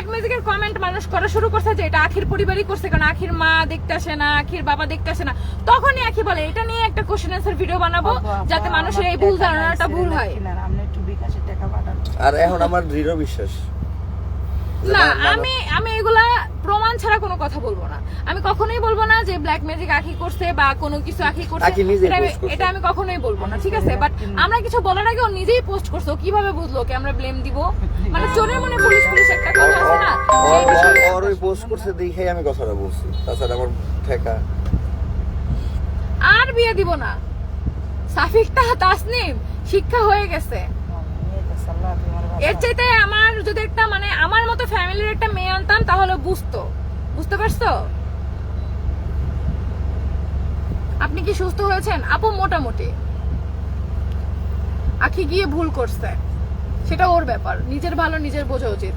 Black ম্যাজিকের comment মানুষ করা শুরু করছে যে এটা আখির পরিবারই করছে কারণ আখির মা দেখতে আসে না আখির বাবা দেখতে আসে না। তখনই আখি বলে এটা নিয়ে একটা কোশ্চেন আনসার ভিডিও বানাবো যাতে মানুষের এই ভুল ধারণাটা ভুল হয়। আর এখন আমার দৃঢ় বিশ্বাস। না আমি আমি এগুলা প্রমাণ কথা বলব না। আমি কখনোই বলব না যে ব্ল্যাক ম্যাজিক আখি করছে বা কোনো কিছু আখি করছে। এটা আমি- কখনোই বলব না ঠিক আছে? বাট আমরা কিছু বলার আগে ও নিজেই পোস্ট করছে। কীভাবে বুঝলো কি আমরা ব্লেম দিব? মানে চোরের মনে পুলিশ পুলিশ একটা কথা আছে না? ওই পোস্ট করছে দেখেই আমি কথাটা বলছি। তাছাড়া আমার ঠেকা। আর বিয়ে দিব না। সাফিক তাহা তাসনিম শিক্ষা হয়ে গেছে। এর চাইতে আমার যদি একটা মানে আমার মতো ফ্যামিলির একটা মেয়ে আনতাম তাহলে বুঝতো। বুঝতে পারছ? আপনি কি সুস্থ হয়েছেন? আপু মোটামুটি। আখি গিয়ে ভুল করছে। সেটা ওর ব্যাপার। নিজের ভালো, নিজের বোঝা উচিত।